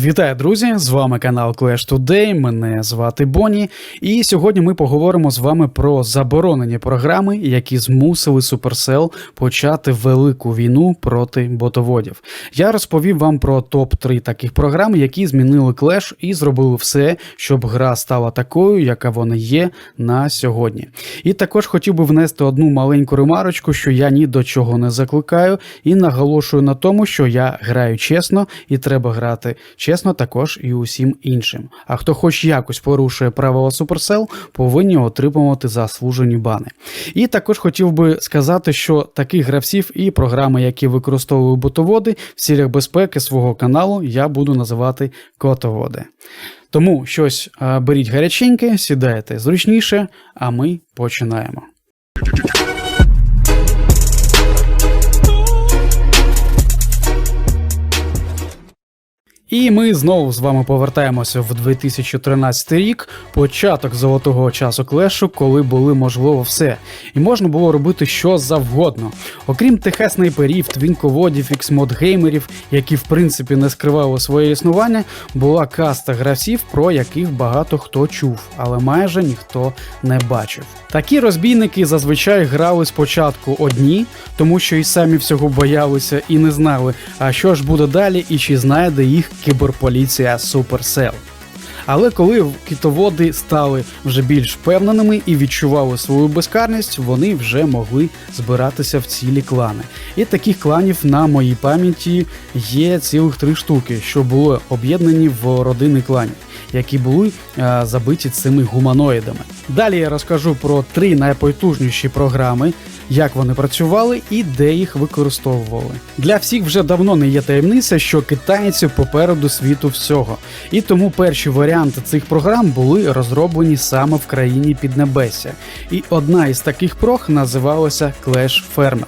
Вітаю, друзі! З вами канал Clash Today, Мене звати Бонні. І сьогодні ми поговоримо з вами про заборонені програми, які змусили Supercell почати велику війну проти ботоводів. Я розповів вам про топ 3 таких програм, які змінили Clash і зробили все, щоб гра стала такою, яка вона є на сьогодні. І також хотів би внести одну маленьку ремарочку, що я ні до чого не закликаю, і наголошую на тому, що я граю чесно і треба грати чесно також і усім іншим. А хто хоч якось порушує правила Supercell, повинні отримувати заслужені бани. І також хотів би сказати, що таких гравців і програми, які використовують ботоводи в цілях безпеки свого каналу, я буду називати котоводи. Тому щось беріть гаряченьке, сідайте зручніше, а ми починаємо. І ми знову з вами повертаємося в 2013 рік, початок золотого часу клешу, коли були можливо все, і можна було робити що завгодно. Окрім ТХ снайперів, твінководів, іксмод геймерів, які в принципі не скривали своє існування, була каста гравців, про яких багато хто чув, але майже ніхто не бачив. Такі розбійники зазвичай грали спочатку одні, тому що і самі всього боялися і не знали, а що ж буде далі, і чи знайде їх кіберполіція Supercell. Але коли кітоводи стали вже більш впевненими і відчували свою безкарність, вони вже могли збиратися в цілі клани. І таких кланів на моїй пам'яті є цілих три штуки, що були об'єднані в родини кланів, які були е, забиті цими гуманоїдами. Далі я розкажу про три найпотужніші програми, як вони працювали і де їх використовували. Для всіх вже давно не є таємниця, що китайці попереду світу всього. І тому перші варіанти цих програм були розроблені саме в країні Піднебесся. І одна із таких прог називалася Clash Farmer.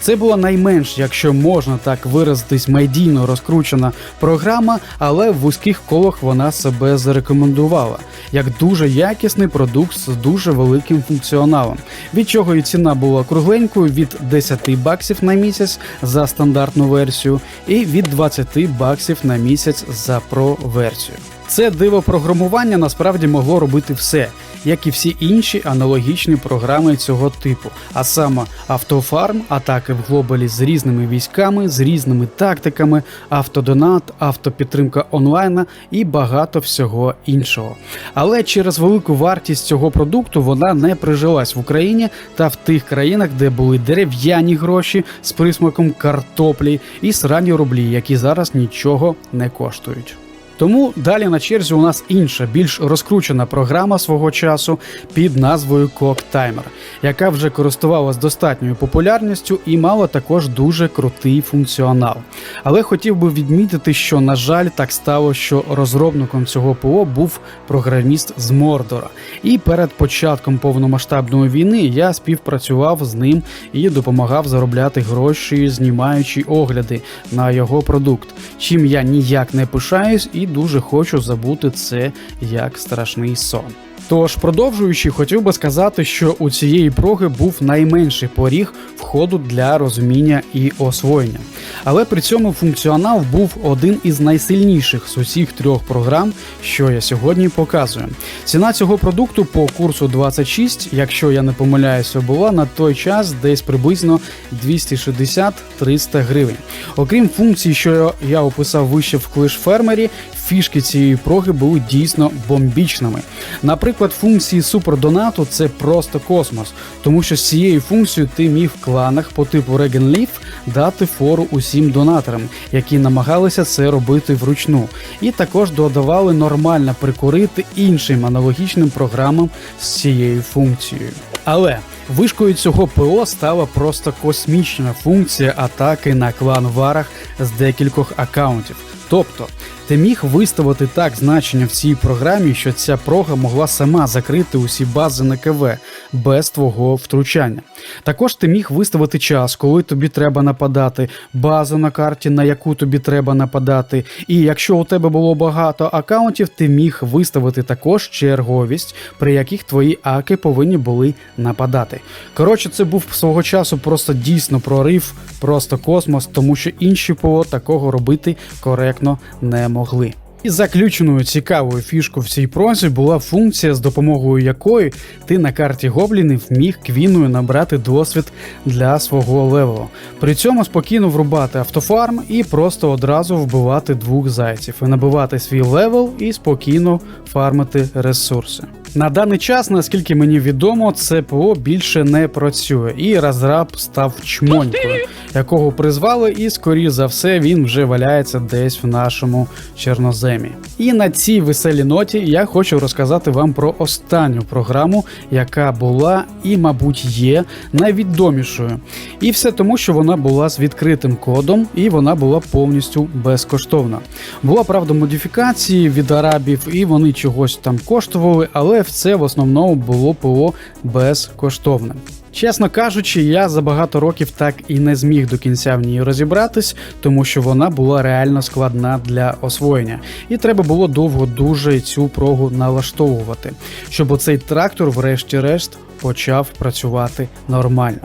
Це була найменш, якщо можна так виразитись, медійно розкручена програма, але в вузьких колах вона себе зарекомендувала. Як дуже якісний продукт з дуже великим функціоналом, від чого і ціна була кругленькою від 10 баксів на місяць за стандартну версію, і від 20 баксів на місяць за про-версію. Це диво програмування насправді могло робити все, як і всі інші аналогічні програми цього типу, а саме автофарм, атаки в глобалі з різними військами, з різними тактиками, автодонат, автопідтримка онлайна і багато всього іншого. Але через велику вартість цього продукту вона не прижилась в Україні та в тих країнах, де були дерев'яні гроші з присмаком картоплі і срані рублі, які зараз нічого не коштують. Тому далі на черзі у нас інша, більш розкручена програма свого часу під назвою Clock яка вже користувалась достатньою популярністю і мала також дуже крутий функціонал. Але хотів би відмітити, що, на жаль, так стало, що розробником цього ПО був програміст з Мордора. І перед початком повномасштабної війни я співпрацював з ним і допомагав заробляти гроші, знімаючи огляди на його продукт, чим я ніяк не пишаюсь і дуже хочу забути це як страшний сон. Тож, продовжуючи, хотів би сказати, що у цієї проги був найменший поріг входу для розуміння і освоєння. Але при цьому функціонал був один із найсильніших з усіх трьох програм, що я сьогодні показую. Ціна цього продукту по курсу 26, якщо я не помиляюся, була на той час десь приблизно 260-300 гривень. Окрім функцій, що я описав вище в клиш фермері, фішки цієї проги були дійсно бомбічними. Наприклад, функції супердонату це просто космос, тому що з цією функцією ти міг в кланах по типу Leaf дати фору усім донаторам, які намагалися це робити вручну, і також додавали нормально прикурити іншим аналогічним програмам з цією функцією. Але вишкою цього ПО стала просто космічна функція атаки на клан варах з декількох аккаунтів. Тобто ти міг виставити так значення в цій програмі, що ця прога могла сама закрити усі бази на КВ без твого втручання. Також ти міг виставити час, коли тобі треба нападати, базу на карті, на яку тобі треба нападати. І якщо у тебе було багато акаунтів, ти міг виставити також черговість, при яких твої аки повинні були нападати. Коротше, це був свого часу просто дійсно прорив, просто космос, тому що інші ПО такого робити коректно не могли. І заключеною цікавою фішкою в цій прозі була функція, з допомогою якої ти на карті гоблінів міг квіною набрати досвід для свого левелу. При цьому спокійно врубати автофарм і просто одразу вбивати двох зайців, і набивати свій левел і спокійно фармити ресурси. На даний час, наскільки мені відомо, ЦПО більше не працює, і розраб став чмонькою, якого призвали, і скоріш за все він вже валяється десь в нашому чорноземі. І на цій веселій ноті я хочу розказати вам про останню програму, яка була і, мабуть, є найвідомішою. І все тому, що вона була з відкритим кодом, і вона була повністю безкоштовна. Була правда модифікації від арабів, і вони чогось там коштували, але все в основному було ПО безкоштовне. Чесно кажучи, я за багато років так і не зміг до кінця в ній розібратись, тому що вона була реально складна для освоєння, і треба було довго дуже цю прогу налаштовувати, щоб оцей трактор, врешті-решт, почав працювати нормально.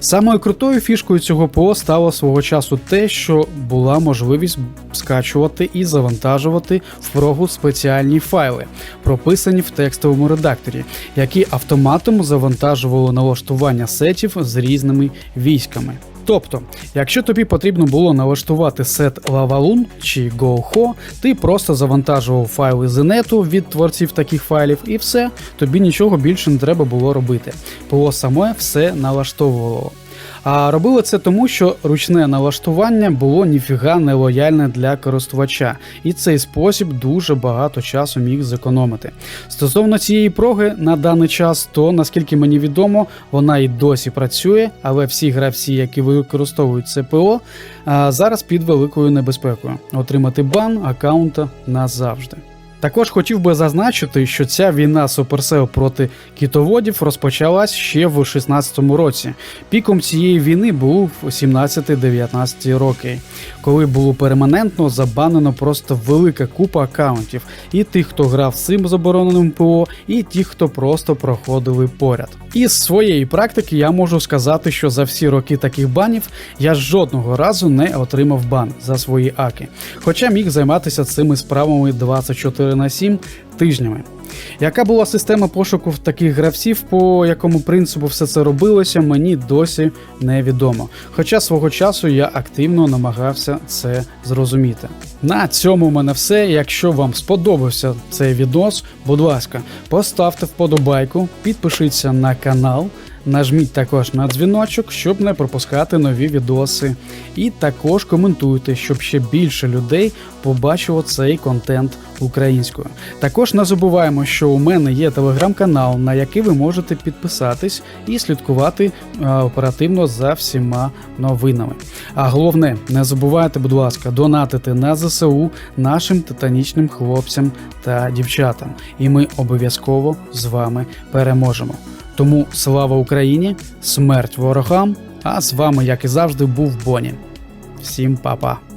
Самою крутою фішкою цього ПО стало свого часу те, що була можливість скачувати і завантажувати в прогу спеціальні файли, прописані в текстовому редакторі, які автоматом завантажували налаштування сетів з різними військами. Тобто, якщо тобі потрібно було налаштувати сет Lavaloon чи GoHo, ти просто завантажував файли з від творців таких файлів, і все, тобі нічого більше не треба було робити. ПО саме все налаштовувало. А робили це тому, що ручне налаштування було ніфіга не лояльне для користувача, і цей спосіб дуже багато часу міг зекономити. Стосовно цієї проги на даний час, то наскільки мені відомо, вона і досі працює, але всі гравці, які використовують ЦПО, а, зараз під великою небезпекою отримати бан аккаунта назавжди. Також хотів би зазначити, що ця війна Supercell проти кітоводів розпочалась ще в 16-му році. Піком цієї війни був 17-19 роки, коли було перманентно забанено просто велика купа аккаунтів, і тих, хто грав цим забороненим ПО, і ті, хто просто проходили поряд. Із своєї практики я можу сказати, що за всі роки таких банів я жодного разу не отримав бан за свої аки, хоча міг займатися цими справами 24 на 7 тижнями. Яка була система пошуку таких гравців, по якому принципу все це робилося, мені досі невідомо. Хоча свого часу я активно намагався це зрозуміти. На цьому в мене все. Якщо вам сподобався цей відос, будь ласка, поставте вподобайку, підпишіться на канал. Нажміть також на дзвіночок, щоб не пропускати нові відоси. І також коментуйте, щоб ще більше людей побачило цей контент українською. Також не забуваємо, що у мене є телеграм-канал, на який ви можете підписатись і слідкувати е, оперативно за всіма новинами. А головне, не забувайте, будь ласка, донатити на ЗСУ нашим титанічним хлопцям та дівчатам. І ми обов'язково з вами переможемо. Тому слава Україні, смерть ворогам! А з вами, як і завжди, був Боні. Всім па-па!